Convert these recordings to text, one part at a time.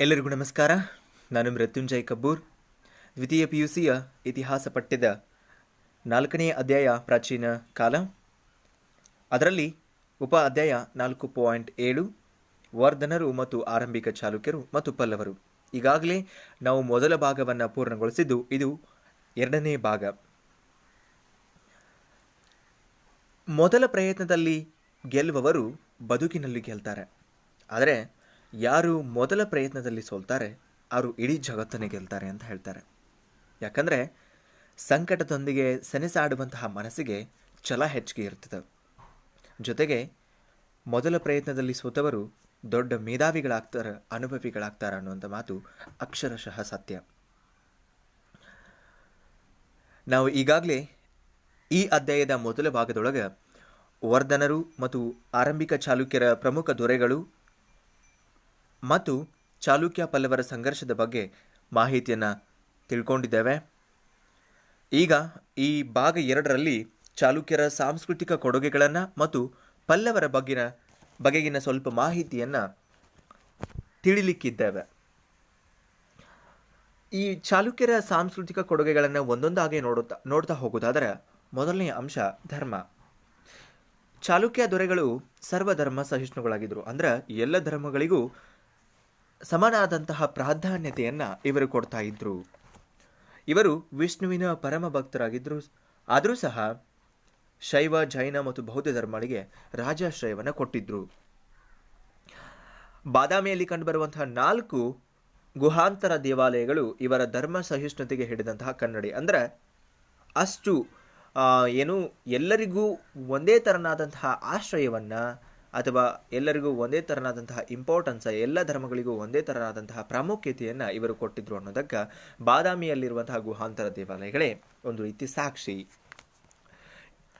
ಎಲ್ಲರಿಗೂ ನಮಸ್ಕಾರ. ನಾನು ಮೃತ್ಯುಂಜಯ್ ಕಬ್ಬೂರ್. ದ್ವಿತೀಯ ಪಿ ಯು ಸಿಯ ಇತಿಹಾಸ ಪಠ್ಯದ ನಾಲ್ಕನೇ ಅಧ್ಯಾಯ ಪ್ರಾಚೀನ ಕಾಲ. ಅದರಲ್ಲಿ ಉಪ ಅಧ್ಯಾಯ ನಾಲ್ಕು ಪಾಯಿಂಟ್ ಏಳು, ವರ್ಧನರು ಮತ್ತು ಆರಂಭಿಕ ಚಾಲುಕ್ಯರು ಮತ್ತು ಪಲ್ಲವರು. ಈಗಾಗಲೇ ನಾವು ಮೊದಲ ಭಾಗವನ್ನು ಪೂರ್ಣಗೊಳಿಸಿದ್ದು ಇದು ಎರಡನೇ ಭಾಗ. ಮೊದಲ ಪ್ರಯತ್ನದಲ್ಲಿ ಗೆಲ್ಲುವವರು ಬದುಕಿನಲ್ಲಿ ಗೆಲ್ತಾರೆ. ಆದರೆ ಯಾರು ಮೊದಲ ಪ್ರಯತ್ನದಲ್ಲಿ ಸೋಲ್ತಾರೆ, ಅವರು ಇಡೀ ಜಗತ್ತನ್ನೇ ಗೆಲ್ತಾರೆ ಅಂತ ಹೇಳ್ತಾರೆ. ಯಾಕಂದರೆ ಸಂಕಟದೊಂದಿಗೆ ಸೆನೆಸಾಡುವಂತಹ ಮನಸ್ಸಿಗೆ ಛಲ ಹೆಚ್ಚಿಗೆ ಇರ್ತದೆ ಜೊತೆಗೆ ಮೊದಲ ಪ್ರಯತ್ನದಲ್ಲಿ ಸೋತವರು ದೊಡ್ಡ ಮೇಧಾವಿಗಳಾಗ್ತಾರೆ, ಅನುಭವಿಗಳಾಗ್ತಾರೆ ಅನ್ನುವಂಥ ಮಾತು ಅಕ್ಷರಶಃ ಸತ್ಯ. ನಾವು ಈಗಾಗಲೇ ಈ ಅಧ್ಯಾಯದ ಮೊದಲ ಭಾಗದೊಳಗೆ ವರ್ಧನರು ಮತ್ತು ಆರಂಭಿಕ ಚಾಲುಕ್ಯರ ಪ್ರಮುಖ ದೊರೆಗಳು ಮತ್ತು ಚಾಲುಕ್ಯ ಪಲ್ಲವರ ಸಂಘರ್ಷದ ಬಗ್ಗೆ ಮಾಹಿತಿಯನ್ನು ತಿಳ್ಕೊಂಡಿದ್ದೇವೆ. ಈಗ ಈ ಭಾಗ ಎರಡರಲ್ಲಿ ಚಾಲುಕ್ಯರ ಸಾಂಸ್ಕೃತಿಕ ಕೊಡುಗೆಗಳನ್ನು ಮತ್ತು ಪಲ್ಲವರ ಬಗ್ಗಿನ, ಬಗೆಗಿನ ಸ್ವಲ್ಪ ಮಾಹಿತಿಯನ್ನು ತಿಳಿಲಿಕ್ಕಿದ್ದೇವೆ. ಈ ಚಾಲುಕ್ಯರ ಸಾಂಸ್ಕೃತಿಕ ಕೊಡುಗೆಗಳನ್ನು ಒಂದೊಂದಾಗಿ ನೋಡುತ್ತಾ, ನೋಡ್ತಾ ಹೋಗೋದಾದರೆ ಮೊದಲನೆಯ ಅಂಶ ಧರ್ಮ. ಚಾಲುಕ್ಯ ದೊರೆಗಳು ಸರ್ವಧರ್ಮ ಸಹಿಷ್ಣುಗಳಾಗಿದ್ದರು. ಅಂದರೆ ಎಲ್ಲ ಧರ್ಮಗಳಿಗೂ ಸಮನಾದಂತಹ ಪ್ರಾಧಾನ್ಯತೆಯನ್ನು ಇವರು ಕೊಡ್ತಾ ಇದ್ರು. ಇವರು ವಿಷ್ಣುವಿನ ಪರಮ ಭಕ್ತರಾಗಿದ್ದರು ಆದರೂ ಸಹ ಶೈವ, ಜೈನ ಮತ್ತು ಬೌದ್ಧ ಧರ್ಮಗಳಿಗೆ ರಾಜಾಶ್ರಯವನ್ನು ಕೊಟ್ಟಿದ್ರು. ಬಾದಾಮಿಯಲ್ಲಿ ಕಂಡುಬರುವಂತಹ ನಾಲ್ಕು ಗುಹಾಂತರ ದೇವಾಲಯಗಳು ಇವರ ಧರ್ಮ ಸಹಿಷ್ಣುತೆಗೆ ಹಿಡಿದಂತಹ ಕನ್ನಡಿ. ಅಂದರೆ ಅಷ್ಟು ಏನು ಎಲ್ಲರಿಗೂ ಒಂದೇ ತರನಾದಂತಹ ಆಶ್ರಯವನ್ನು ಅಥವಾ ಎಲ್ಲರಿಗೂ ಒಂದೇ ತರನಾದಂತಹ ಇಂಪಾರ್ಟೆನ್ಸ್ ಎಲ್ಲ ಧರ್ಮಗಳಿಗೂ ಒಂದೇ ತರನಾದಂತಹ ಪ್ರಾಮುಖ್ಯತೆಯನ್ನು ಇವರು ಕೊಟ್ಟಿದ್ರು ಅನ್ನೋದಕ್ಕೆ ಬಾದಾಮಿಯಲ್ಲಿರುವಂತಹ ಗುಹಾಂತರ ದೇವಾಲಯಗಳೇ ಒಂದು ರೀತಿ ಸಾಕ್ಷಿ.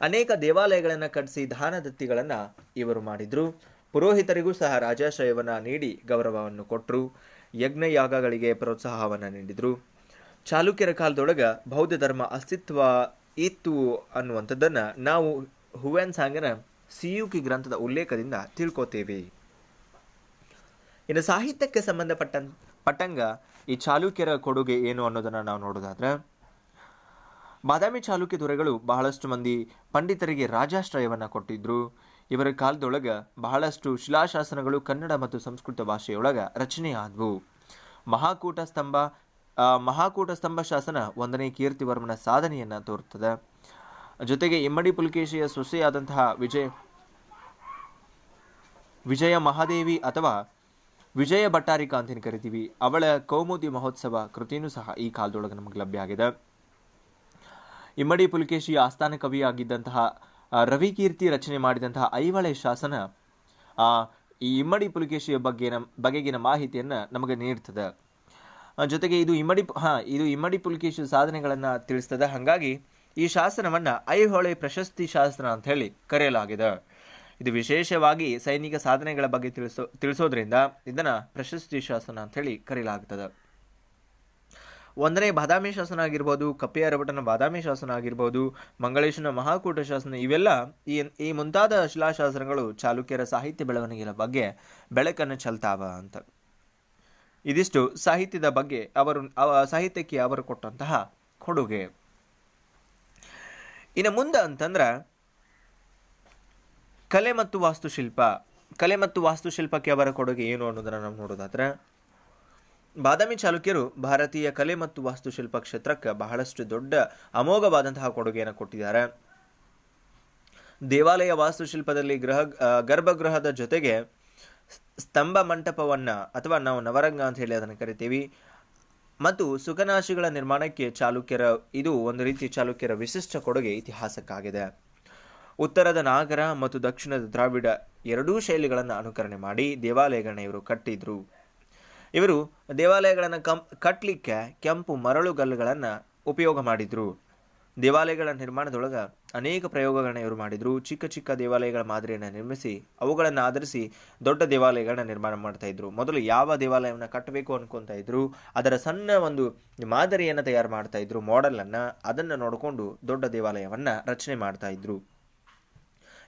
ಅನೇಕ ದೇವಾಲಯಗಳನ್ನು ಕಟ್ಟಿಸಿ ದಾನದತ್ತಿಗಳನ್ನು ಇವರು ಮಾಡಿದ್ರು. ಪುರೋಹಿತರಿಗೂ ಸಹ ರಾಜಾಶ್ರಯವನ್ನು ನೀಡಿ ಗೌರವವನ್ನು ಕೊಟ್ಟರು ಯಜ್ಞ ಯಾಗಗಳಿಗೆ ಪ್ರೋತ್ಸಾಹವನ್ನು ನೀಡಿದರು. ಚಾಲುಕ್ಯರ ಕಾಲದೊಳಗ ಬೌದ್ಧ ಧರ್ಮ ಅಸ್ತಿತ್ವ ಇತ್ತು ಅನ್ನುವಂಥದ್ದನ್ನು ನಾವು ಹುವೆನ್ ಸಾಂಗನ ಸಿಯುಕಿ ಗ್ರಂಥದ ಉಲ್ಲೇಖದಿಂದ ತಿಳ್ಕೊತೇವೆ. ಇನ್ನು ಸಾಹಿತ್ಯಕ್ಕೆ ಸಂಬಂಧಪಟ್ಟ ಪಟ್ಟಂಗ ಈ ಚಾಲುಕ್ಯರ ಕೊಡುಗೆ ಏನು ಅನ್ನೋದನ್ನು ನಾವು ನೋಡೋದಾದ್ರೆ, ಬಾದಾಮಿ ಚಾಲುಕ್ಯ ದೊರೆಗಳು ಬಹಳಷ್ಟು ಮಂದಿ ಪಂಡಿತರಿಗೆ ರಾಜಾಶ್ರಯವನ್ನು ಕೊಟ್ಟಿದ್ರು. ಇವರ ಕಾಲದೊಳಗೆ ಬಹಳಷ್ಟು ಶಿಲಾಶಾಸನಗಳು ಕನ್ನಡ ಮತ್ತು ಸಂಸ್ಕೃತ ಭಾಷೆಯೊಳಗ ರಚನೆ ಆದ್ವು. ಮಹಾಕೂಟ ಸ್ತಂಭ ಮಹಾಕೂಟ ಸ್ತಂಭ ಶಾಸನ ಒಂದನೇ ಕೀರ್ತಿವರ್ಮನ ಸಾಧನೆಯನ್ನು ತೋರುತ್ತದೆ ಜೊತೆಗೆ ಇಮ್ಮಡಿ ಪುಲಕೇಶಿಯ ಸೊಸೆಯಾದಂತಹ ವಿಜಯ ವಿಜಯ ಮಹಾದೇವಿ ಅಥವಾ ವಿಜಯ ಭಟ್ಟಾರಿಕಾ ಅಂತ ಕರಿತೀವಿ. ಅವಳ ಕೌಮುದಿ ಮಹೋತ್ಸವ ಕೃತಿಯೂ ಸಹ ಈ ಕಾಲದೊಳಗೆ ನಮಗೆ ಲಭ್ಯ ಆಗಿದೆ. ಇಮ್ಮಡಿ ಪುಲಕೇಶಿ ಆಸ್ಥಾನ ಕವಿಯಾಗಿದ್ದಂತಹ ರವಿ ರವಿಕೀರ್ತಿ ರಚನೆ ಮಾಡಿದಂತಹ ಐವಳೆ ಶಾಸನ ಈ ಇಮ್ಮಡಿ ಪುಲಕೇಶಿಯ ಬಗ್ಗೆ ಬಗೆಗಿನ ಮಾಹಿತಿಯನ್ನು ನಮಗೆ ನೀಡ್ತದೆ. ಜೊತೆಗೆ ಇದು ಇಮ್ಮಡಿ, ಹಾಂ, ಇದು ಇಮ್ಮಡಿ ಪುಲಕೇಶಿ ಸಾಧನೆಗಳನ್ನು ತಿಳಿಸ್ತದೆ. ಹಾಗಾಗಿ ಈ ಶಾಸನವನ್ನು ಐಹೊಳೆ ಪ್ರಶಸ್ತಿ ಶಾಸನ ಅಂತ ಹೇಳಿ ಕರೆಯಲಾಗಿದೆ. ಇದು ವಿಶೇಷವಾಗಿ ಸೈನಿಕ ಸಾಧನೆಗಳ ಬಗ್ಗೆ ತಿಳಿಸೋ, ತಿಳಿಸೋದ್ರಿಂದ ಇದನ್ನು ಪ್ರಶಸ್ತಿ ಶಾಸನ ಅಂತ ಹೇಳಿ ಕರೆಯಲಾಗುತ್ತದೆ ಒಂದನೇ ಬಾದಾಮಿ ಶಾಸನ ಆಗಿರ್ಬೋದು ಕಪ್ಪೆಯರಭಟನ ಬಾದಾಮಿ ಶಾಸನ ಆಗಿರ್ಬೋದು, ಮಂಗಳೇಶನ ಮಹಾಕೂಟ ಶಾಸನ, ಇವೆಲ್ಲ ಈ ಈ ಮುಂತಾದ ಶಿಲಾಶಾಸನಗಳು ಚಾಲುಕ್ಯರ ಸಾಹಿತ್ಯ ಬೆಳವಣಿಗೆಯ ಬಗ್ಗೆ ಬೆಳಕನ್ನು ಚೆಲ್ತಾವ ಅಂತ. ಇದಿಷ್ಟು ಸಾಹಿತ್ಯದ ಬಗ್ಗೆ ಅವರು, ಅವ- ಸಾಹಿತ್ಯಕ್ಕೆ ಅವರು ಕೊಟ್ಟಂತಹ ಕೊಡುಗೆ. ಇನ್ನು ಮುಂದೆ ಅಂತಂದ್ರೆ, ಕಲೆ ಮತ್ತು ವಾಸ್ತುಶಿಲ್ಪ. ಕಲೆ ಮತ್ತು ವಾಸ್ತುಶಿಲ್ಪಕ್ಕೆ ಅವರ ಕೊಡುಗೆ ಏನು ಅನ್ನೋದನ್ನು ನಾವು ನೋಡೋದಾದ್ರೆ, ಬಾದಾಮಿ ಚಾಲುಕ್ಯರು ಭಾರತೀಯ ಕಲೆ ಮತ್ತು ವಾಸ್ತುಶಿಲ್ಪ ಕ್ಷೇತ್ರಕ್ಕೆ ಬಹಳಷ್ಟು ದೊಡ್ಡ ಅಮೋಘವಾದಂತಹ ಕೊಡುಗೆಯನ್ನು ಕೊಟ್ಟಿದ್ದಾರೆ. ದೇವಾಲಯ ವಾಸ್ತುಶಿಲ್ಪದಲ್ಲಿ ಗೃಹ ಗರ್ಭಗೃಹದ ಜೊತೆಗೆ ಸ್ತಂಭ ಮಂಟಪವನ್ನು ಅಥವಾ ನಾವು ನವರಂಗ ಅಂತ ಹೇಳಿ ಅದನ್ನು ಕರಿತೀವಿ. ಮತ್ತು ಸುಖನಾಶಿಗಳ ನಿರ್ಮಾಣಕ್ಕೆ ಚಾಲುಕ್ಯರ, ಇದು ಒಂದು ರೀತಿ ಚಾಲುಕ್ಯರ ವಿಶಿಷ್ಟ ಕೊಡುಗೆ ಇತಿಹಾಸಕ್ಕಾಗಿದೆ. ಉತ್ತರದ ನಾಗರ ಮತ್ತು ದಕ್ಷಿಣದ ದ್ರಾವಿಡ ಎರಡೂ ಶೈಲಿಗಳನ್ನು ಅನುಕರಣೆ ಮಾಡಿ ದೇವಾಲಯಗಳನ್ನ ಇವರು ಕಟ್ಟಿದ್ರು. ಇವರು ದೇವಾಲಯಗಳನ್ನು ಕಂ ಕಟ್ಟಲಿಕ್ಕೆ ಕೆಂಪು ಮರಳುಗಲ್ಲುಗಳನ್ನು ಉಪಯೋಗ ಮಾಡಿದ್ರು. ದೇವಾಲಯಗಳ ನಿರ್ಮಾಣದೊಳಗ ಅನೇಕ ಪ್ರಯೋಗಗಳನ್ನ ಇವರು ಮಾಡಿದ್ರು. ಚಿಕ್ಕ ಚಿಕ್ಕ ದೇವಾಲಯಗಳ ಮಾದರಿಯನ್ನು ನಿರ್ಮಿಸಿ, ಅವುಗಳನ್ನು ಆಧರಿಸಿ ದೊಡ್ಡ ದೇವಾಲಯಗಳನ್ನ ನಿರ್ಮಾಣ ಮಾಡ್ತಾ ಇದ್ರು. ಮೊದಲು ಯಾವ ದೇವಾಲಯವನ್ನು ಕಟ್ಟಬೇಕು ಅನ್ಕೊಂತ ಇದ್ರು. ಅದರ ಸಣ್ಣ ಒಂದು ಮಾದರಿಯನ್ನು ತಯಾರು ಮಾಡ್ತಾ ಇದ್ರು. ಮಾಡೆಲ್ ಅನ್ನ ಅದನ್ನ ನೋಡಿಕೊಂಡು ದೊಡ್ಡ ದೇವಾಲಯವನ್ನ ರಚನೆ ಮಾಡ್ತಾ ಇದ್ರು.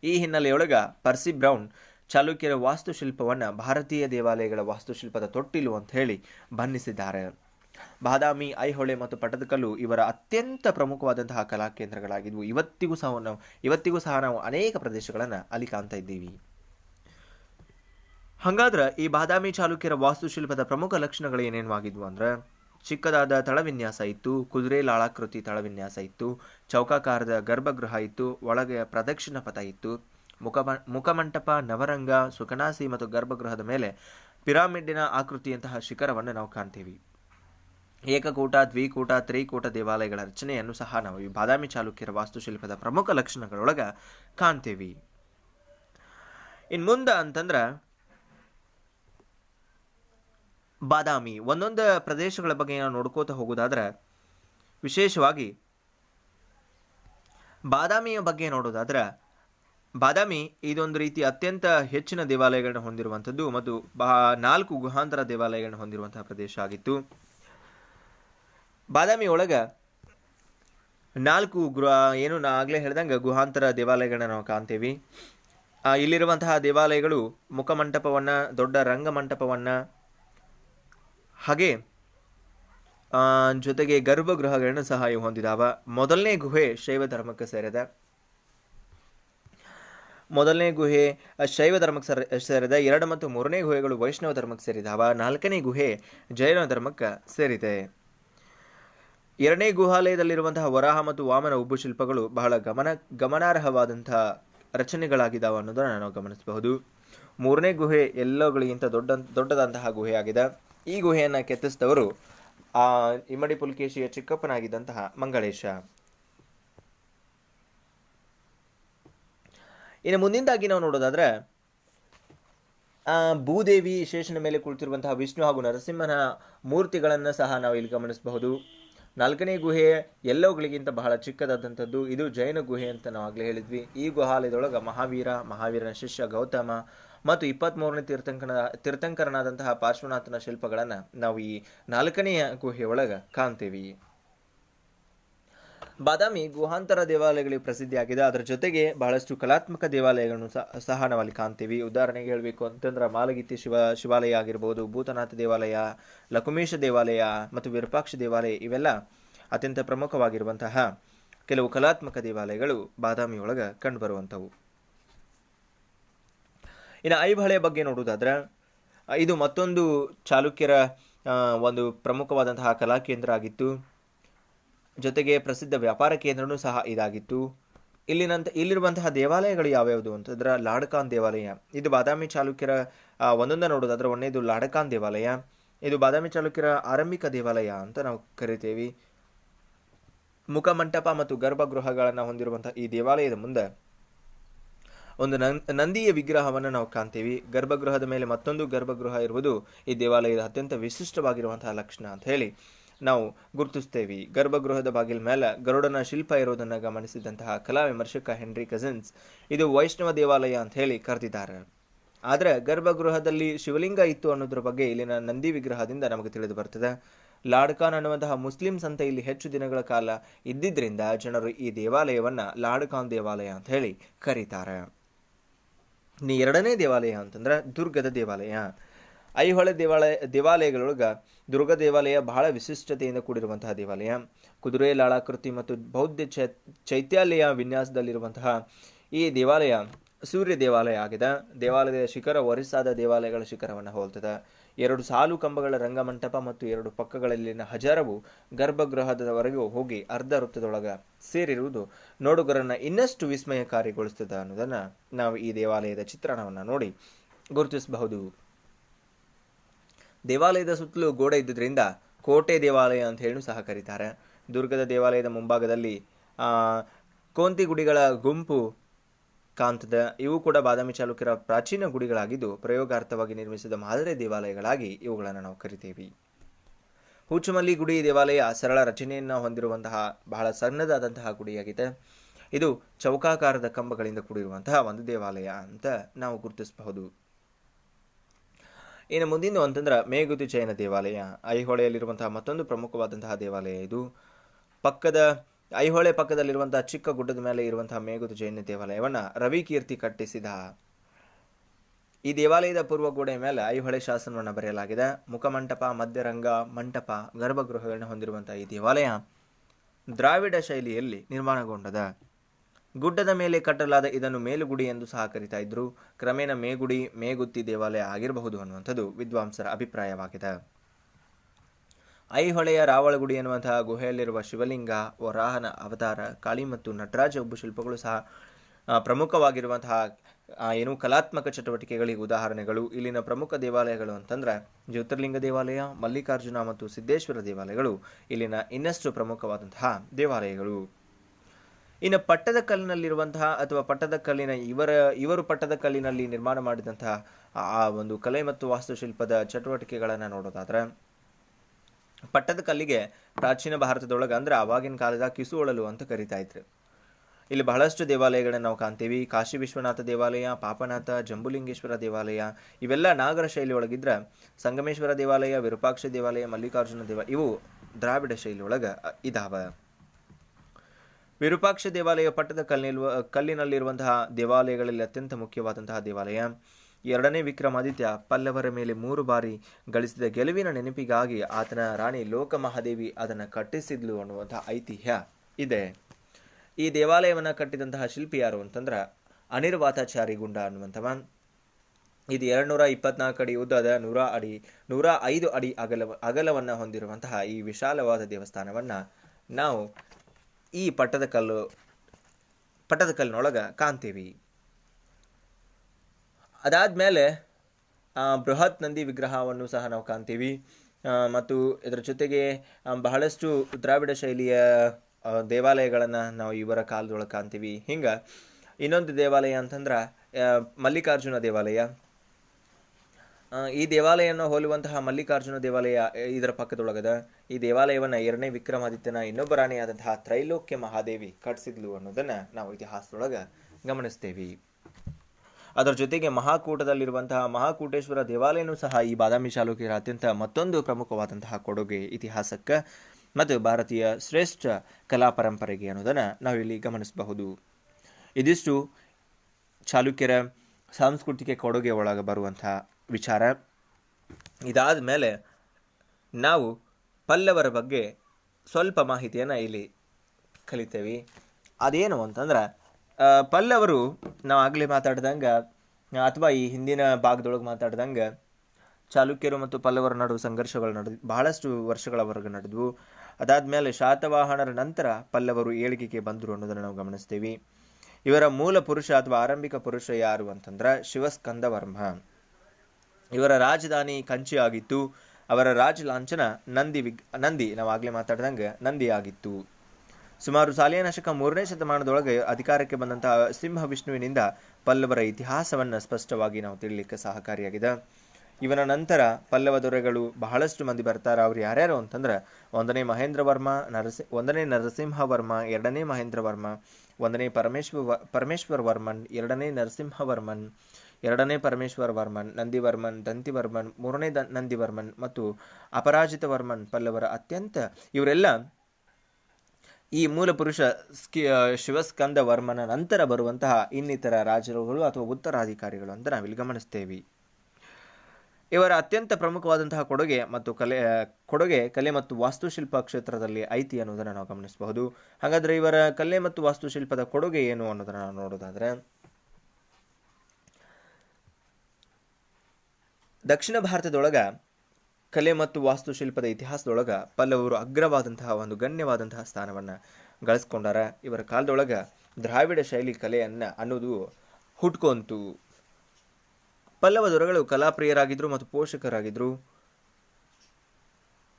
ಈ ಹಿನ್ನೆಲೆಯೊಳಗ ಪರ್ಸಿ ಬ್ರೌನ್ ಚಾಲುಕ್ಯರ ವಾಸ್ತುಶಿಲ್ಪವನ್ನು ಭಾರತೀಯ ದೇವಾಲಯಗಳ ವಾಸ್ತುಶಿಲ್ಪದ ತೊಟ್ಟಿಲು ಅಂತ ಹೇಳಿ ಬಣ್ಣಿಸಿದ್ದಾರೆ. ಬಾದಾಮಿ, ಐಹೊಳೆ ಮತ್ತು ಪಟ್ಟದಕಲ್ಲು ಇವರ ಅತ್ಯಂತ ಪ್ರಮುಖವಾದಂತಹ ಕಲಾ ಕೇಂದ್ರಗಳಾಗಿದ್ವು. ಇವತ್ತಿಗೂ ಸಹ ನಾವು, ಇವತ್ತಿಗೂ ಸಹ ನಾವು ಅನೇಕ ಪ್ರದೇಶಗಳನ್ನು ಅಲ್ಲಿ ಕಾಣ್ತಾ ಇದ್ದೀವಿ. ಹಂಗಾದ್ರೆ ಈ ಬಾದಾಮಿ ಚಾಲುಕ್ಯರ ವಾಸ್ತುಶಿಲ್ಪದ ಪ್ರಮುಖ ಲಕ್ಷಣಗಳು ಏನೇನು ಆಗಿದ್ವು ಅಂದ್ರೆ, ಚಿಕ್ಕದಾದ ತಳವಿನ್ಯಾಸ ಇತ್ತು, ಕುದುರೆ ಲಾಳಾಕೃತಿ ತಳವಿನ್ಯಾಸ ಇತ್ತು, ಚೌಕಾಕಾರದ ಗರ್ಭಗೃಹ ಇತ್ತು, ಒಳಗೆ ಪ್ರದಕ್ಷಿಣ ಪಥ ಇತ್ತು, ಮುಖ ಮುಖಮಂಟಪ ನವರಂಗ ಸುಖನಾಸಿ ಮತ್ತು ಗರ್ಭಗೃಹದ ಮೇಲೆ ಪಿರಾಮಿಡ್ಡಿನ ಆಕೃತಿಯಂತಹ ಶಿಖರವನ್ನು ನಾವು ಕಾಣ್ತೀವಿ. ಏಕಕೂಟ, ದ್ವಿಕೂಟ, ತ್ರಿಕೂಟ ದೇವಾಲಯಗಳ ರಚನೆಯನ್ನು ಸಹ ನಾವು ಈ ಬಾದಾಮಿ ಚಾಲುಕ್ಯರ ವಾಸ್ತುಶಿಲ್ಪದ ಪ್ರಮುಖ ಲಕ್ಷಣಗಳೊಳಗ ಕಾಣ್ತೀವಿ. ಇನ್ ಮುಂದ ಅಂತಂದ್ರ ಬಾದಾಮಿ. ಒಂದೊಂದು ಪ್ರದೇಶಗಳ ಬಗ್ಗೆ ನಾವು ನೋಡ್ಕೋತ ಹೋಗೋದಾದ್ರೆ ವಿಶೇಷವಾಗಿ ಬಾದಾಮಿಯ ಬಗ್ಗೆ ನೋಡೋದಾದ್ರೆ ಬಾದಾಮಿ ಇದೊಂದು ರೀತಿ ಅತ್ಯಂತ ಹೆಚ್ಚಿನ ದೇವಾಲಯಗಳನ್ನ ಹೊಂದಿರುವಂಥದ್ದು ಮತ್ತು ಬಾ ನಾಲ್ಕು ಗುಹಾಂತರ ದೇವಾಲಯಗಳನ್ನ ಹೊಂದಿರುವಂತಹ ಪ್ರದೇಶ ಆಗಿತ್ತು. ಬಾದಾಮಿ ಒಳಗ ನಾಲ್ಕು ಗೃಹ, ಏನು ನಾ ಆಗಲೇ ಹೇಳ್ದಂಗೆ ಗುಹಾಂತರ ದೇವಾಲಯಗಳನ್ನ ನಾವು ಕಾಣ್ತೀವಿ. ಇಲ್ಲಿರುವಂತಹ ದೇವಾಲಯಗಳು ಮುಖಮಂಟಪವನ್ನು, ದೊಡ್ಡ ರಂಗಮಂಟಪವನ್ನು, ಹಾಗೆ ಜೊತೆಗೆ ಗರ್ಭಗೃಹಗಳನ್ನು ಸಹ ಇವು ಹೊಂದಿದಾವ. ಮೊದಲನೇ ಗುಹೆ ಶೈವ ಧರ್ಮಕ್ಕೆ ಸೇರಿದೆ. ಮೊದಲನೇ ಗುಹೆ ಶೈವ ಧರ್ಮಕ್ಕೆ ಸರ್, ಸೇರಿದೆ. ಎರಡು ಮತ್ತು ಮೂರನೇ ಗುಹೆಗಳು ವೈಷ್ಣವ ಧರ್ಮಕ್ಕೆ ಸೇರಿದಾವ. ನಾಲ್ಕನೇ ಗುಹೆ ಜೈನ ಧರ್ಮಕ್ಕೆ ಸೇರಿದೆ. ಎರಡನೇ ಗುಹಾಲಯದಲ್ಲಿರುವಂತಹ ವರಾಹ ಮತ್ತು ವಾಮನ ಉಬ್ಬು ಶಿಲ್ಪಗಳು ಬಹಳ ಗಮನ ಗಮನಾರ್ಹವಾದಂತಹ ರಚನೆಗಳಾಗಿದ್ದಾವೆ ಅನ್ನೋದನ್ನು ನಾವು ಗಮನಿಸಬಹುದು. ಮೂರನೇ ಗುಹೆ ಎಲ್ಲೋಗಳಿಗಿಂತ ದೊಡ್ಡ ದೊಡ್ಡದಂತಹ ಗುಹೆಯಾಗಿದೆ. ಈ ಗುಹೆಯನ್ನು ಕೆತ್ತಿಸಿದವರು ಆ ಇಮ್ಮಡಿ ಪುಲ್ಕೇಶಿಯ ಚಿಕ್ಕಪ್ಪನಾಗಿದ್ದಂತಹ ಮಂಗಳೇಶ. ಇನ್ನು ಮುಂದಿಂದಾಗಿ ನಾವು ನೋಡೋದಾದ್ರೆ, ಆ ಭೂದೇವಿ ಶೇಷನ ಮೇಲೆ ಕುಳಿತಿರುವಂತಹ ವಿಷ್ಣು ಹಾಗೂ ನರಸಿಂಹನ ಮೂರ್ತಿಗಳನ್ನು ಸಹ ನಾವು ಇಲ್ಲಿ ಗಮನಿಸಬಹುದು. ನಾಲ್ಕನೇ ಗುಹೆ ಎಲ್ಲವುಗಳಿಗಿಂತ ಬಹಳ ಚಿಕ್ಕದಾದಂಥದ್ದು. ಇದು ಜೈನ ಗುಹೆ ಅಂತ ನಾವು ಆಗಲೇ ಹೇಳಿದ್ವಿ. ಈ ಗುಹಾಲಯದೊಳಗೆ ಮಹಾವೀರ, ಮಹಾವೀರನ ಶಿಷ್ಯ ಗೌತಮ ಮತ್ತು ಇಪ್ಪತ್ತ್ಮೂರನೇ ತೀರ್ಥಂಕನ ತೀರ್ಥಂಕರನಾದಂತಹ ಪಾರ್ಶ್ವನಾಥನ ಶಿಲ್ಪಗಳನ್ನು ನಾವು ಈ ನಾಲ್ಕನೆಯ ಗುಹೆಯೊಳಗೆ ಕಾಣ್ತೀವಿ. ಬಾದಾಮಿ, ಗುಹಾಂತರ ದೇವಾಲಯಗಳಿಗೆ ಪ್ರಸಿದ್ಧಿಯಾಗಿದೆ. ಅದರ ಜೊತೆಗೆ ಬಹಳಷ್ಟು ಕಲಾತ್ಮಕ ದೇವಾಲಯಗಳನ್ನು ಸಹ ನಾವಲ್ಲಿ ಕಾಣ್ತೀವಿ. ಉದಾಹರಣೆಗೆ ಹೇಳಬೇಕು ಅಂತಂದ್ರೆ ಮಾಲಗಿತ್ತಿ ಶಿವ, ಶಿವಾಲಯ ಆಗಿರ್ಬೋದು, ಭೂತನಾಥ ದೇವಾಲಯ, ಲಕುಮೇಶ ದೇವಾಲಯ ಮತ್ತು ವಿರೂಪಾಕ್ಷ ದೇವಾಲಯ ಇವೆಲ್ಲ ಅತ್ಯಂತ ಪ್ರಮುಖವಾಗಿರುವಂತಹ ಕೆಲವು ಕಲಾತ್ಮಕ ದೇವಾಲಯಗಳು ಬಾದಾಮಿಯೊಳಗೆ ಕಂಡುಬರುವಂಥವು. ಇನ್ನು ಐಹೊಳೆ ಬಗ್ಗೆ ನೋಡುವುದಾದ್ರೆ, ಇದು ಮತ್ತೊಂದು ಚಾಲುಕ್ಯರ ಒಂದು ಪ್ರಮುಖವಾದಂತಹ ಕಲಾಕೇಂದ್ರ ಆಗಿತ್ತು. ಜೊತೆಗೆ ಪ್ರಸಿದ್ಧ ವ್ಯಾಪಾರ ಕೇಂದ್ರನೂ ಸಹ ಇದಾಗಿತ್ತು. ಇಲ್ಲಿನಂತ, ಇಲ್ಲಿರುವಂತಹ ದೇವಾಲಯಗಳು ಯಾವ್ಯಾವುದು ಅಂತಂದ್ರೆ ಲಾಡಕಾನ್ ದೇವಾಲಯ. ಇದು ಬಾದಾಮಿ ಚಾಲುಕ್ಯರ ಒಂದೊಂದ ನೋಡೋದಾದ್ರೆ ಒಂದೇದು ಲಾಡಕಾನ್ ದೇವಾಲಯ. ಇದು ಬಾದಾಮಿ ಚಾಲುಕ್ಯರ ಆರಂಭಿಕ ದೇವಾಲಯ ಅಂತ ನಾವು ಕರಿತೇವೆ. ಮುಖಮಂಟಪ ಮತ್ತು ಗರ್ಭಗೃಹಗಳನ್ನು ಹೊಂದಿರುವಂತಹ ಈ ದೇವಾಲಯದ ಮುಂದೆ ಒಂದು ನಂದಿಯ ವಿಗ್ರಹವನ್ನು ನಾವು ಕಾಣ್ತೀವಿ. ಗರ್ಭಗೃಹದ ಮೇಲೆ ಮತ್ತೊಂದು ಗರ್ಭಗೃಹ ಇರುವುದು ಈ ದೇವಾಲಯದ ಅತ್ಯಂತ ವಿಶಿಷ್ಟವಾಗಿರುವಂತಹ ಲಕ್ಷಣ ಅಂತ ಹೇಳಿ. ನಾವು ಗುರುತಿಸ್ತೇವೆ ಗರ್ಭಗೃಹದ ಬಾಗಿಲ ಮೇಲೆ ಗರುಡನ ಶಿಲ್ಪ ಇರೋದನ್ನು ಗಮನಿಸಿದಂತಹ ಕಲಾ ವಿಮರ್ಶಕ ಹೆನ್ರಿ ಕಸಿನ್ಸ್ ಇದು ವೈಷ್ಣವ ದೇವಾಲಯ ಅಂತ ಹೇಳಿ ಕರೆದಿದ್ದಾರೆ. ಆದರೆ ಗರ್ಭಗೃಹದಲ್ಲಿ ಶಿವಲಿಂಗ ಇತ್ತು ಅನ್ನೋದ್ರ ಬಗ್ಗೆ ಇಲ್ಲಿನ ನಂದಿ ವಿಗ್ರಹದಿಂದ ನಮಗೆ ತಿಳಿದು ಬರ್ತದೆ. ಲಾಡ್ಕಾನ್ ಅನ್ನುವಂತಹ ಮುಸ್ಲಿಂ ಸಂತೆ ಇಲ್ಲಿ ಹೆಚ್ಚು ದಿನಗಳ ಕಾಲ ಇದ್ದಿದ್ದರಿಂದ ಜನರು ಈ ದೇವಾಲಯವನ್ನು ಲಾಡ್ಕಾನ್ ದೇವಾಲಯ ಅಂತ ಹೇಳಿ ಕರೀತಾರೆ. ಇನ್ನು ಎರಡನೇ ದೇವಾಲಯ ಅಂತಂದ್ರೆ ದುರ್ಗದ ದೇವಾಲಯ. ಐಹೊಳೆ ದೇವಾಲಯ ದೇವಾಲಯಗಳೊಳಗ ದುರ್ಗ ದೇವಾಲಯ ಬಹಳ ವಿಶಿಷ್ಟತೆಯಿಂದ ಕೂಡಿರುವಂತಹ ದೇವಾಲಯ. ಕುದುರೆ, ಲಾಳಾಕೃತಿ ಮತ್ತು ಬೌದ್ಧ ಚೈತ್ಯಾಲಯ ವಿನ್ಯಾಸದಲ್ಲಿರುವಂತಹ ಈ ದೇವಾಲಯ ಸೂರ್ಯ ದೇವಾಲಯ ಆಗಿದೆ. ದೇವಾಲಯದ ಶಿಖರ ಒರಿಸ್ಸಾದ ದೇವಾಲಯಗಳ ಶಿಖರವನ್ನು ಹೋಲ್ತದೆ ಎರಡು ಸಾಲು ಕಂಬಗಳ ರಂಗಮಂಟಪ ಮತ್ತು ಎರಡು ಪಕ್ಕಗಳಲ್ಲಿನ ಹಜಾರವು ಗರ್ಭಗೃಹದವರೆಗೂ ಹೋಗಿ ಅರ್ಧ ವೃತ್ತದೊಳಗ ಸೇರಿರುವುದು ನೋಡುಗರನ್ನ ಇನ್ನಷ್ಟು ವಿಸ್ಮಯಕಾರಿಗೊಳಿಸ್ತದೆ ಅನ್ನೋದನ್ನು ನಾವು ಈ ದೇವಾಲಯದ ಚಿತ್ರಣವನ್ನು ನೋಡಿ ಗುರುತಿಸಬಹುದು. ದೇವಾಲಯದ ಸುತ್ತಲೂ ಗೋಡೆ ಇದ್ದುದರಿಂದ ಕೋಟೆ ದೇವಾಲಯ ಅಂತ ಹೇಳಿ ಸಹ ಕರೀತಾರೆ ದುರ್ಗದ ದೇವಾಲಯದ ಮುಂಭಾಗದಲ್ಲಿ ಕೋಂತಿ ಗುಡಿಗಳ ಗುಂಪು ಕಾಂತದ ಇವು ಕೂಡ ಬಾದಾಮಿ ಚಾಲುಕ್ಯರ ಪ್ರಾಚೀನ ಗುಡಿಗಳಾಗಿದ್ದು ಪ್ರಯೋಗಾರ್ಥವಾಗಿ ನಿರ್ಮಿಸಿದ ಮಾದರಿ ದೇವಾಲಯಗಳಾಗಿ ಇವುಗಳನ್ನು ನಾವು ಕರಿತೀವಿ. ಹೂಚುಮಲ್ಲಿ ಗುಡಿ ದೇವಾಲಯ ಸರಳ ರಚನೆಯನ್ನು ಹೊಂದಿರುವಂತಹ ಬಹಳ ಸಣ್ಣದಾದಂತಹ ಗುಡಿಯಾಗಿದೆ. ಇದು ಚೌಕಾಕಾರದ ಕಂಬಗಳಿಂದ ಕೂಡಿರುವಂತಹ ಒಂದು ದೇವಾಲಯ ಅಂತ ನಾವು ಗುರುತಿಸಬಹುದು. ಇನ್ನು ಮುಂದಿನ ಅಂತಂದ್ರೆ ಮೇಗುತಿ ಜೈನ ದೇವಾಲಯ, ಐಹೊಳೆಯಲ್ಲಿರುವಂತಹ ಮತ್ತೊಂದು ಪ್ರಮುಖವಾದಂತಹ ದೇವಾಲಯ ಇದು. ಪಕ್ಕದ, ಐಹೊಳೆ ಪಕ್ಕದಲ್ಲಿರುವಂತಹ ಚಿಕ್ಕ ಗುಡ್ಡದ ಮೇಲೆ ಇರುವಂತಹ ಮೇಗುತಿ ಜೈನ ದೇವಾಲಯವನ್ನ ರವಿಕೀರ್ತಿ ಕಟ್ಟಿಸಿದ. ಈ ದೇವಾಲಯದ ಪೂರ್ವ ಗೋಡೆಯ ಮೇಲೆ ಐಹೊಳೆ ಶಾಸನವನ್ನು ಬರೆಯಲಾಗಿದೆ. ಮುಖಮಂಟಪ ಮಧ್ಯರಂಗ ಮಂಟಪ, ಗರ್ಭಗೃಹಗಳನ್ನು ಹೊಂದಿರುವಂತಹ ಈ ದೇವಾಲಯ ದ್ರಾವಿಡ ಶೈಲಿಯಲ್ಲಿ ನಿರ್ಮಾಣಗೊಂಡದ. ಗುಡ್ಡದ ಮೇಲೆ ಕಟ್ಟಲಾದ ಇದನ್ನು ಮೇಲುಗುಡಿ ಎಂದು ಸಹ ಕರೀತಾ ಇದ್ರು. ಕ್ರಮೇಣ ಮೇಗುಡಿ, ಮೇಗುತ್ತಿ ದೇವಾಲಯ ಆಗಿರಬಹುದು ಅನ್ನುವಂಥದ್ದು ವಿದ್ವಾಂಸರ ಅಭಿಪ್ರಾಯವಾಗಿದೆ. ಐಹೊಳೆಯ ರಾವಳಗುಡಿ ಎನ್ನುವಂತಹ ಗುಹೆಯಲ್ಲಿರುವ ಶಿವಲಿಂಗ, ವರಾಹನ ಅವತಾರ, ಕಾಳಿ ಮತ್ತು ನಟರಾಜ ಒಬ್ಬ ಶಿಲ್ಪಗಳು ಸಹ ಪ್ರಮುಖವಾಗಿರುವಂತಹ ಏನು ಕಲಾತ್ಮಕ ಚಟುವಟಿಕೆಗಳಿಗೆ ಉದಾಹರಣೆಗಳು. ಇಲ್ಲಿನ ಪ್ರಮುಖ ದೇವಾಲಯಗಳು ಅಂತಂದ್ರೆ ಜ್ಯೋತಿರ್ಲಿಂಗ ದೇವಾಲಯ, ಮಲ್ಲಿಕಾರ್ಜುನ ಮತ್ತು ಸಿದ್ದೇಶ್ವರ ದೇವಾಲಯಗಳು. ಇಲ್ಲಿನ ಇನ್ನಷ್ಟು ಪ್ರಮುಖವಾದಂತಹ ದೇವಾಲಯಗಳು. ಇನ್ನು ಪಟ್ಟದ ಕಲ್ಲಿನಲ್ಲಿರುವಂತಹ ಅಥವಾ ಪಟ್ಟದ ಕಲ್ಲಿನ ಇವರ, ಇವರು ಪಟ್ಟದ ಕಲ್ಲಿನಲ್ಲಿ ನಿರ್ಮಾಣ ಮಾಡಿದಂತಹ ಆ ಒಂದು ಕಲೆ ಮತ್ತು ವಾಸ್ತುಶಿಲ್ಪದ ಚಟುವಟಿಕೆಗಳನ್ನು ನೋಡೋದಾದ್ರೆ, ಪಟ್ಟದ ಕಲ್ಲಿಗೆ ಪ್ರಾಚೀನ ಭಾರತದೊಳಗೆ ಅಂದ್ರೆ ಆವಾಗಿನ ಕಾಲದ ಕಿಸುವಳಲು ಅಂತ ಕರಿತಾ ಇದ್ರು. ಇಲ್ಲಿ ಬಹಳಷ್ಟು ದೇವಾಲಯಗಳನ್ನು ನಾವು ಕಾಣ್ತೀವಿ. ಕಾಶಿ ವಿಶ್ವನಾಥ ದೇವಾಲಯ, ಪಾಪನಾಥ, ಜಂಬುಲಿಂಗೇಶ್ವರ ದೇವಾಲಯ, ಇವೆಲ್ಲ ನಾಗರ ಶೈಲಿ ಒಳಗಿದ್ರೆ ಸಂಗಮೇಶ್ವರ ದೇವಾಲಯ, ವಿರೂಪಾಕ್ಷ ದೇವಾಲಯ, ಮಲ್ಲಿಕಾರ್ಜುನ ದೇವ, ಇವು ದ್ರಾವಿಡ ಶೈಲಿ ಒಳಗೆ ಇದಾವ. ವಿರೂಪಾಕ್ಷ ದೇವಾಲಯ ಪಟ್ಟದ ಕಲ್ಲಿನ ಕಲ್ಲಿನಲ್ಲಿರುವಂತಹ ದೇವಾಲಯಗಳಲ್ಲಿ ಅತ್ಯಂತ ಮುಖ್ಯವಾದಂತಹ ದೇವಾಲಯ. ಎರಡನೇ ವಿಕ್ರಮಾದಿತ್ಯ ಪಲ್ಲವರ ಮೇಲೆ ಮೂರು ಬಾರಿ ಗಳಿಸಿದ ಗೆಲುವಿನ ನೆನಪಿಗಾಗಿ ಆತನ ರಾಣಿ ಲೋಕಮಹಾದೇವಿ ಅದನ್ನು ಕಟ್ಟಿಸಿದ್ಲು ಅನ್ನುವಂತಹ ಐತಿಹ್ಯ ಇದೆ. ಈ ದೇವಾಲಯವನ್ನು ಕಟ್ಟಿದಂತಹ ಶಿಲ್ಪಿ ಯಾರು ಅಂತಂದ್ರೆ ಅನಿರ್ವಾತಾಚಾರಿ ಗುಂಡ ಅನ್ನುವಂಥವ. ಇದು ಎರಡ್ನೂರ ಇಪ್ಪತ್ನಾಲ್ಕು ಅಡಿ ಉದ್ದದ ನೂರ ಅಡಿ, ನೂರ ಐದು ಅಡಿ ಅಗಲ ಅಗಲವನ್ನು ಹೊಂದಿರುವಂತಹ ಈ ವಿಶಾಲವಾದ ದೇವಸ್ಥಾನವನ್ನು ನಾವು ಈ ಪಟ್ಟದ ಕಲ್ಲು ಪಟ್ಟದ ಕಲ್ಲಿನೊಳಗೆ ಕಾಣ್ತೀವಿ. ಅದಾದಮೇಲೆ ಬೃಹತ್ ನಂದಿ ವಿಗ್ರಹವನ್ನು ಸಹ ನಾವು ಕಾಣ್ತೀವಿ. ಮತ್ತು ಇದರ ಜೊತೆಗೆ ಬಹಳಷ್ಟು ದ್ರಾವಿಡ ಶೈಲಿಯ ದೇವಾಲಯಗಳನ್ನು ನಾವು ಇವರ ಕಾಲದೊಳಗೆ ಕಾಣ್ತೀವಿ. ಹಿಂಗೆ, ಇನ್ನೊಂದು ದೇವಾಲಯ ಅಂತಂದ್ರೆ ಮಲ್ಲಿಕಾರ್ಜುನ ದೇವಾಲಯ. ಈ ದೇವಾಲಯವನ್ನು ಹೋಲುವಂತಹ ಮಲ್ಲಿಕಾರ್ಜುನ ದೇವಾಲಯ ಇದರ ಪಕ್ಕದೊಳಗದ ಈ ದೇವಾಲಯವನ್ನ ಎರಡನೇ ವಿಕ್ರಮಾದಿತ್ಯನ ಇನ್ನೊಬ್ಬ ರಾಣಿಯಾದಂತಹ ತ್ರೈಲೋಕ್ಯ ಮಹಾದೇವಿ ಕಟ್ಟಿಸಿದ್ಲು ಅನ್ನೋದನ್ನ ನಾವು ಇತಿಹಾಸದೊಳಗೆ ಗಮನಿಸ್ತೇವೆ. ಅದರ ಜೊತೆಗೆ ಮಹಾಕೂಟದಲ್ಲಿರುವಂತಹ ಮಹಾಕೂಟೇಶ್ವರ ದೇವಾಲಯನೂ ಸಹ ಈ ಬಾದಾಮಿ ಚಾಲುಕ್ಯರ ಅತ್ಯಂತ ಮತ್ತೊಂದು ಪ್ರಮುಖವಾದಂತಹ ಕೊಡುಗೆ ಇತಿಹಾಸಕ್ಕೆ ಮತ್ತು ಭಾರತೀಯ ಶ್ರೇಷ್ಠ ಕಲಾ ಪರಂಪರೆಗೆ ಅನ್ನೋದನ್ನು ನಾವಿಲ್ಲಿ ಗಮನಿಸಬಹುದು. ಇದಿಷ್ಟು ಚಾಲುಕ್ಯರ ಸಾಂಸ್ಕೃತಿಕ ಕೊಡುಗೆ ಒಳಗೆ ಬರುವಂತಹ ವಿಚಾರ. ಇದಾದ ಮೇಲೆ ನಾವು ಪಲ್ಲವರ ಬಗ್ಗೆ ಸ್ವಲ್ಪ ಮಾಹಿತಿಯನ್ನು ಇಲ್ಲಿ ಕಲಿತೇವೆ. ಅದೇನು ಅಂತಂದ್ರೆ ಪಲ್ಲವರು ನಾವು ಆಗಲೇ ಮಾತಾಡ್ದಂಗೆ, ಅಥವಾ ಈ ಹಿಂದಿನ ಭಾಗದೊಳಗೆ ಮಾತಾಡ್ದಂಗೆ ಚಾಲುಕ್ಯರು ಮತ್ತು ಪಲ್ಲವರ ನಡುವೆ ಸಂಘರ್ಷಗಳು ನಡೆದು, ಬಹಳಷ್ಟು ವರ್ಷಗಳವರೆಗೆ ನಡೆದವು. ಅದಾದ್ಮೇಲೆ ಶಾತವಾಹನರ ನಂತರ ಪಲ್ಲವರು ಏಳಿಗೆಗೆ ಬಂದರು ಅನ್ನೋದನ್ನು ನಾವು ಗಮನಿಸ್ತೀವಿ. ಇವರ ಮೂಲ ಪುರುಷ ಅಥವಾ ಆರಂಭಿಕ ಪುರುಷ ಯಾರು ಅಂತಂದ್ರೆ ಶಿವಸ್ಕಂದವರ್ಮ. ಇವರ ರಾಜಧಾನಿ ಕಂಚಿ ಆಗಿತ್ತು. ಅವರ ರಾಜ ಲಾಂಛನ ನಂದಿ ವಿಗ್, ನಂದಿ, ನಾವು ಆಗಲೇ ಮಾತಾಡ್ದಂಗೆ ನಂದಿ ಆಗಿತ್ತು. ಸುಮಾರು ಸಾಲಿಯ ನಶಕ ಮೂರನೇ ಶತಮಾನದೊಳಗೆ ಅಧಿಕಾರಕ್ಕೆ ಬಂದಂತಹ ಸಿಂಹ ವಿಷ್ಣುವಿನಿಂದ ಪಲ್ಲವರ ಇತಿಹಾಸವನ್ನು ಸ್ಪಷ್ಟವಾಗಿ ನಾವು ತಿಳಿಲಿಕ್ಕೆ ಸಹಕಾರಿಯಾಗಿದೆ. ಇವನ ನಂತರ ಪಲ್ಲವ ದೊರೆಗಳು ಬಹಳಷ್ಟು ಮಂದಿ ಬರ್ತಾರೆ. ಅವ್ರು ಯಾರ್ಯಾರು ಅಂತಂದ್ರೆ ಒಂದನೇ ಮಹೇಂದ್ರ ವರ್ಮ ನರಸಿ, ಒಂದನೇ ನರಸಿಂಹ ವರ್ಮ ಎರಡನೇ ಮಹೇಂದ್ರ ವರ್ಮ ಒಂದನೇ ಪರಮೇಶ್ವರ್ ಪರಮೇಶ್ವರ್ ವರ್ಮನ್ ಎರಡನೇ ನರಸಿಂಹವರ್ಮನ್, ಎರಡನೇ ಪರಮೇಶ್ವರ್ ವರ್ಮನ್ ನಂದಿವರ್ಮನ್, ದಂತಿವರ್ಮನ್, ಮೂರನೇ ದ ನಂದಿವರ್ಮನ್ ಮತ್ತು ಅಪರಾಜಿತ ವರ್ಮನ್ ಪಲ್ಲವರ ಅತ್ಯಂತ ಇವರೆಲ್ಲ ಈ ಮೂಲ ಪುರುಷ ಸ್ಕಿ ಶಿವಸ್ಕಂದ ವರ್ಮನ ನಂತರ ಬರುವಂತಹ ಇನ್ನಿತರ ರಾಜರುಗಳು ಅಥವಾ ಉತ್ತರಾಧಿಕಾರಿಗಳು ಅಂತ ನಾವಿಲ್ಲಿ ಗಮನಿಸ್ತೇವೆ. ಇವರ ಅತ್ಯಂತ ಪ್ರಮುಖವಾದಂತಹ ಕೊಡುಗೆ ಮತ್ತು ಕಲೆ ಕೊಡುಗೆ ಕಲೆ ಮತ್ತು ವಾಸ್ತುಶಿಲ್ಪ ಕ್ಷೇತ್ರದಲ್ಲಿ ಐತಿ ಅನ್ನೋದನ್ನು ನಾವು ಗಮನಿಸಬಹುದು. ಹಾಗಾದ್ರೆ ಇವರ ಕಲೆ ಮತ್ತು ವಾಸ್ತುಶಿಲ್ಪದ ಕೊಡುಗೆ ಏನು ಅನ್ನೋದನ್ನು ನಾವು ನೋಡೋದಾದ್ರೆ, ದಕ್ಷಿಣ ಭಾರತದೊಳಗ ಕಲೆ ಮತ್ತು ವಾಸ್ತುಶಿಲ್ಪದ ಇತಿಹಾಸದೊಳಗ ಪಲ್ಲವರು ಅಗ್ರವಾದಂತಹ ಒಂದು ಗಣ್ಯವಾದಂತಹ ಸ್ಥಾನವನ್ನು ಗಳಿಸ್ಕೊಂಡಾರ. ಇವರ ಕಾಲದೊಳಗ ದ್ರಾವಿಡ ಶೈಲಿ ಕಲೆಯನ್ನು ಅನ್ನೋದು ಹುಟ್ಕೊಂತು. ಪಲ್ಲವ ದೊರೆಗಳು ಕಲಾಪ್ರಿಯರಾಗಿದ್ದರು ಮತ್ತು ಪೋಷಕರಾಗಿದ್ದರು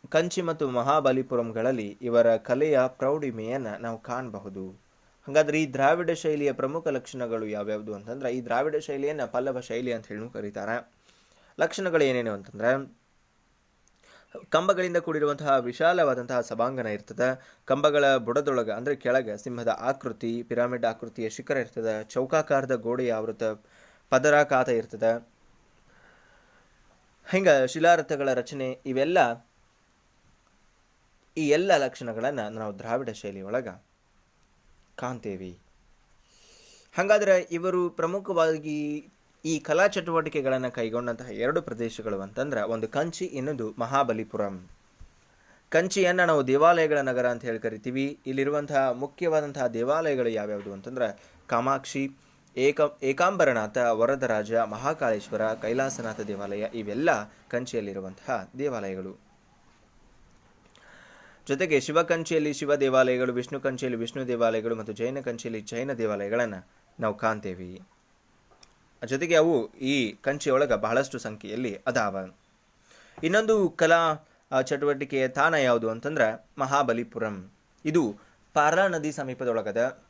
ಕಂಚಿ ಮತ್ತು ಮಹಾಬಲಿಪುರಂಗಳಲ್ಲಿ ಇವರ ಕಲೆಯ ಪ್ರೌಢಿಮೆಯನ್ನು ನಾವು ಕಾಣಬಹುದು. ಹಾಗಾದ್ರೆ ಈ ದ್ರಾವಿಡ ಶೈಲಿಯ ಪ್ರಮುಖ ಲಕ್ಷಣಗಳು ಯಾವ್ಯಾವುದು ಅಂತಂದ್ರೆ, ಈ ದ್ರಾವಿಡ ಶೈಲಿಯನ್ನು ಪಲ್ಲವ ಶೈಲಿ ಅಂತ ಹೇಳಿ ಕರೀತಾರೆ. ಲಕ್ಷಣಗಳು ಏನೇನು ಅಂತಂದ್ರೆ, ಕಂಬಗಳಿಂದ ಕೂಡಿರುವಂತಹ ವಿಶಾಲವಾದಂತಹ ಸಭಾಂಗಣ ಇರ್ತದೆ. ಕಂಬಗಳ ಬುಡದೊಳಗೆ ಅಂದರೆ ಕೆಳಗೆ ಸಿಂಹದ ಆಕೃತಿ, ಪಿರಾಮಿಡ್ ಆಕೃತಿಯ ಶಿಖರ ಇರ್ತದೆ. ಚೌಕಾಕಾರದ ಗೋಡೆಯ ಆವೃತ ಪದರಾಕಾತ ಇರ್ತದೆ. ಹಿಂಗ ಶಿಲಾರಥಗಳ ರಚನೆ ಇವೆಲ್ಲ ಈ ಎಲ್ಲ ಲಕ್ಷಣಗಳನ್ನು ನಾವು ದ್ರಾವಿಡ ಶೈಲಿ ಒಳಗೆ ಕಾಣ್ತೇವೆ. ಹಾಗಾದ್ರೆ ಇವರು ಪ್ರಮುಖವಾಗಿ ಈ ಕಲಾ ಚಟುವಟಿಕೆಗಳನ್ನು ಕೈಗೊಂಡಂತಹ ಎರಡು ಪ್ರದೇಶಗಳು ಅಂತಂದ್ರೆ ಒಂದು ಕಂಚಿ, ಇನ್ನೊಂದು ಮಹಾಬಲಿಪುರಂ. ಕಂಚಿಯನ್ನು ನಾವು ದೇವಾಲಯಗಳ ನಗರ ಅಂತ ಹೇಳಿ ಕರಿತೀವಿ. ಇಲ್ಲಿರುವಂತಹ ಮುಖ್ಯವಾದಂತಹ ದೇವಾಲಯಗಳು ಯಾವ್ಯಾವುದು ಅಂತಂದ್ರೆ ಕಾಮಾಕ್ಷಿ ಏಕ, ಏಕಾಂಬರನಾಥ, ವರದರಾಜ, ಮಹಾಕಾಳೇಶ್ವರ, ಕೈಲಾಸನಾಥ ದೇವಾಲಯ ಇವೆಲ್ಲ ಕಂಚಿಯಲ್ಲಿರುವಂತಹ ದೇವಾಲಯಗಳು. ಜೊತೆಗೆ ಶಿವಕಂಚಿಯಲ್ಲಿ ಶಿವ ದೇವಾಲಯಗಳು, ವಿಷ್ಣು ಕಂಚಿಯಲ್ಲಿ ವಿಷ್ಣು ದೇವಾಲಯಗಳು ಮತ್ತು ಜೈನ ಕಂಚಿಯಲ್ಲಿ ಜೈನ ದೇವಾಲಯಗಳನ್ನು ನಾವು ಕಾಣ್ತೇವೆ. ಜೊತೆಗೆ ಅವು ಈ ಕಂಚಿಯೊಳಗೆ ಬಹಳಷ್ಟು ಸಂಖ್ಯೆಯಲ್ಲಿ ಅದಾವ. ಇನ್ನೊಂದು ಕಲಾ ಚಟುವಟಿಕೆಯ ತಾಣ ಯಾವುದು ಅಂತಂದ್ರೆ ಮಹಾಬಲಿಪುರಂ. ಇದು ಪಾರ್ಲಾ ನದಿ ಸಮೀಪದೊಳಗದ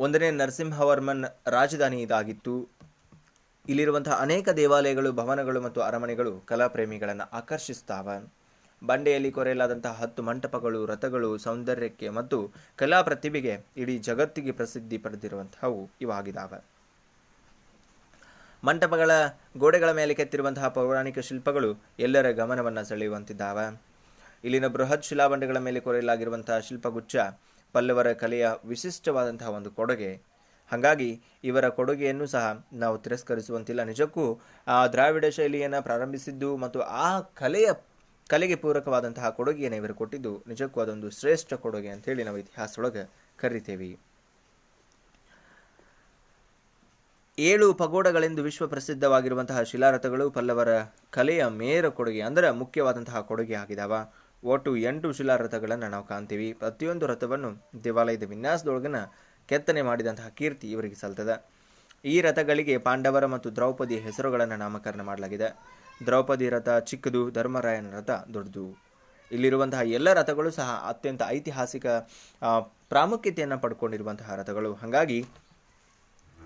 ಒಂದನೇ ನರಸಿಂಹವರ್ಮನ್ ರಾಜಧಾನಿ ಇದಾಗಿತ್ತು. ಇಲ್ಲಿರುವಂತಹ ಅನೇಕ ದೇವಾಲಯಗಳು, ಭವನಗಳು ಮತ್ತು ಅರಮನೆಗಳು ಕಲಾಪ್ರೇಮಿಗಳನ್ನು ಆಕರ್ಷಿಸ್ತಾವ. ಬಂಡೆಯಲ್ಲಿ ಕೊರೆಯಲಾದಂತಹ ಹತ್ತು ಮಂಟಪಗಳು, ರಥಗಳು, ಸೌಂದರ್ಯಕ್ಕೆ ಮತ್ತು ಕಲಾ ಪ್ರತಿಭೆಗೆ ಇಡೀ ಜಗತ್ತಿಗೆ ಪ್ರಸಿದ್ಧಿ ಪಡೆದಿರುವಂತಹವು ಇವಾಗಿದಾವ. ಮಂಟಪಗಳ ಗೋಡೆಗಳ ಮೇಲೆ ಕೆತ್ತಿರುವಂತಹ ಪೌರಾಣಿಕ ಶಿಲ್ಪಗಳು ಎಲ್ಲರ ಗಮನವನ್ನು ಸೆಳೆಯುವಂತಿದ್ದಾವೆ. ಇಲ್ಲಿನ ಬೃಹತ್ ಶಿಲಾಬಂಡೆಗಳ ಮೇಲೆ ಕೊರೆಯಲಾಗಿರುವಂತಹ ಶಿಲ್ಪಗುಚ್ಛ ಪಲ್ಲವರ ಕಲೆಯ ವಿಶಿಷ್ಟವಾದಂತಹ ಒಂದು ಕೊಡುಗೆ. ಹಾಗಾಗಿ ಇವರ ಕೊಡುಗೆಯನ್ನು ಸಹ ನಾವು ತಿರಸ್ಕರಿಸುವಂತಿಲ್ಲ. ನಿಜಕ್ಕೂ ಆ ದ್ರಾವಿಡ ಶೈಲಿಯನ್ನು ಪ್ರಾರಂಭಿಸಿದ್ದು ಮತ್ತು ಆ ಕಲೆಯ ಕಲೆಗೆ ಪೂರಕವಾದಂತಹ ಕೊಡುಗೆಯನ್ನು ಇವರು ಕೊಟ್ಟಿದ್ದು ನಿಜಕ್ಕೂ ಅದೊಂದು ಶ್ರೇಷ್ಠ ಕೊಡುಗೆ ಅಂತೇಳಿ ನಾವು ಇತಿಹಾಸದೊಳಗೆ ಕರಿತೇವೆ. ಏಳು ಪಗೋಡಗಳೆಂದು ವಿಶ್ವ ಪ್ರಸಿದ್ಧವಾಗಿರುವಂತಹ ಶಿಲಾರಥಗಳು ಪಲ್ಲವರ ಕಲೆಯ ಮೇರ ಕೊಡುಗೆ, ಅಂದರೆ ಮುಖ್ಯವಾದಂತಹ ಕೊಡುಗೆ ಆಗಿದಾವ. ಒಟ್ಟು ಎಂಟು ಶಿಲಾರಥಗಳನ್ನು ನಾವು ಕಾಣ್ತೀವಿ. ಪ್ರತಿಯೊಂದು ರಥವನ್ನು ದೇವಾಲಯದ ವಿನ್ಯಾಸದೊಳಗನ ಕೆತ್ತನೆ ಮಾಡಿದಂತಹ ಕೀರ್ತಿ ಇವರಿಗೆ ಸಲ್ತದ. ಈ ರಥಗಳಿಗೆ ಪಾಂಡವರ ಮತ್ತು ದ್ರೌಪದಿ ಹೆಸರುಗಳನ್ನು ನಾಮಕರಣ ಮಾಡಲಾಗಿದೆ. ದ್ರೌಪದಿ ರಥ, ಚಿಕ್ಕದು, ಧರ್ಮರಾಯನ ರಥ, ದೊಡ್ಡದು. ಇಲ್ಲಿರುವಂತಹ ಎಲ್ಲ ರಥಗಳು ಸಹ ಅತ್ಯಂತ ಐತಿಹಾಸಿಕ ಪ್ರಾಮುಖ್ಯತೆಯನ್ನು ಪಡ್ಕೊಂಡಿರುವಂತಹ ರಥಗಳು. ಹಾಗಾಗಿ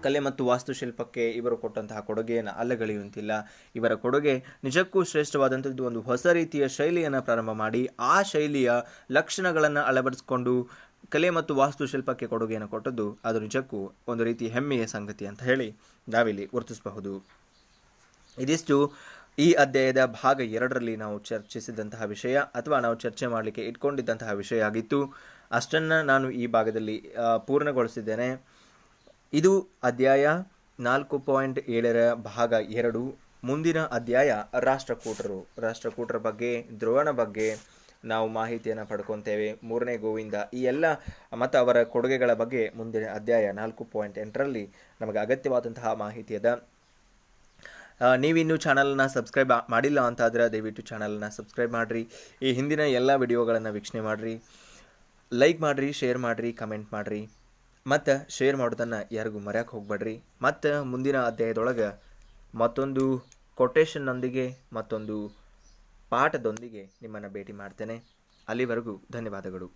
ಕಲೆ ಮತ್ತು ವಾಸ್ತುಶಿಲ್ಪಕ್ಕೆ ಇವರು ಕೊಟ್ಟಂತಹ ಕೊಡುಗೆಯನ್ನು ಅಲ್ಲಗಳೆಯುವಂತಿಲ್ಲ. ಇವರ ಕೊಡುಗೆ ನಿಜಕ್ಕೂ ಶ್ರೇಷ್ಠವಾದಂಥದ್ದು ಒಂದು ಹೊಸ ರೀತಿಯ ಶೈಲಿಯನ್ನು ಪ್ರಾರಂಭ ಮಾಡಿ, ಆ ಶೈಲಿಯ ಲಕ್ಷಣಗಳನ್ನು ಅಳವಡಿಸಿಕೊಂಡು ಕಲೆ ಮತ್ತು ವಾಸ್ತುಶಿಲ್ಪಕ್ಕೆ ಕೊಡುಗೆಯನ್ನು ಕೊಟ್ಟದ್ದು ಅದು ನಿಜಕ್ಕೂ ಒಂದು ರೀತಿ ಹೆಮ್ಮೆಯ ಸಂಗತಿ ಅಂತ ಹೇಳಿ ನಾವಿಲ್ಲಿ ಗುರುತಿಸಬಹುದು. ಇದಿಷ್ಟು ಈ ಅಧ್ಯಾಯದ ಭಾಗ ಎರಡರಲ್ಲಿ ನಾವು ಚರ್ಚಿಸಿದಂತಹ ವಿಷಯ ಅಥವಾ ನಾವು ಚರ್ಚೆ ಮಾಡಲಿಕ್ಕೆ ಇಟ್ಕೊಂಡಿದ್ದಂತಹ ವಿಷಯ ಆಗಿತ್ತು. ಅಷ್ಟನ್ನು ನಾನು ಈ ಭಾಗದಲ್ಲಿ ಪೂರ್ಣಗೊಳಿಸಿದ್ದೇನೆ. ಇದು ಅಧ್ಯಾಯ ನಾಲ್ಕು ಪಾಯಿಂಟ್ ಏಳರ ಭಾಗ ಎರಡು. ಮುಂದಿನ ಅಧ್ಯಾಯ ರಾಷ್ಟ್ರಕೂಟರು. ರಾಷ್ಟ್ರಕೂಟರ ಬಗ್ಗೆ ಧ್ರುವನ ಬಗ್ಗೆ ನಾವು ಮಾಹಿತಿಯನ್ನು ಪಡ್ಕೊತೇವೆ. ಮೂರನೇ ಗೋವಿಂದ ಈ ಎಲ್ಲ ಮತ್ತು ಅವರ ಕೊಡುಗೆಗಳ ಬಗ್ಗೆ ಮುಂದಿನ ಅಧ್ಯಾಯ ನಾಲ್ಕು ಪಾಯಿಂಟ್ ಎಂಟರಲ್ಲಿ ನಮಗೆ ಅಗತ್ಯವಾದಂತಹ ಮಾಹಿತಿ ಅದ. ನೀವಿನ್ನೂ ಚಾನಲ್ನ ಸಬ್ಸ್ಕ್ರೈಬ್ ಮಾಡಿಲ್ಲ ಅಂತಾದ್ರೆ ದಯವಿಟ್ಟು ಚಾನಲ್ನ ಸಬ್ಸ್ಕ್ರೈಬ್ ಮಾಡಿರಿ. ಈ ಹಿಂದಿನ ಎಲ್ಲ ವಿಡಿಯೋಗಳನ್ನು ವೀಕ್ಷಣೆ ಮಾಡಿರಿ. ಲೈಕ್ ಮಾಡಿರಿ, ಶೇರ್ ಮಾಡಿರಿ, ಕಮೆಂಟ್ ಮಾಡಿರಿ. ಮತ್ತು ಶೇರ್ ಮಾಡೋದನ್ನು ಯಾರಿಗೂ ಮರೆಯೋಕೆ ಹೋಗ್ಬೇಡ್ರಿ. ಮತ್ತು ಮುಂದಿನ ಅಧ್ಯಾಯದೊಳಗೆ ಮತ್ತೊಂದು ಕೊಟೇಶನ್ನೊಂದಿಗೆ ಮತ್ತೊಂದು ಪಾಠದೊಂದಿಗೆ ನಿಮ್ಮನ್ನು ಭೇಟಿ ಮಾಡ್ತೇನೆ. ಅಲ್ಲಿವರೆಗೂ ಧನ್ಯವಾದಗಳು.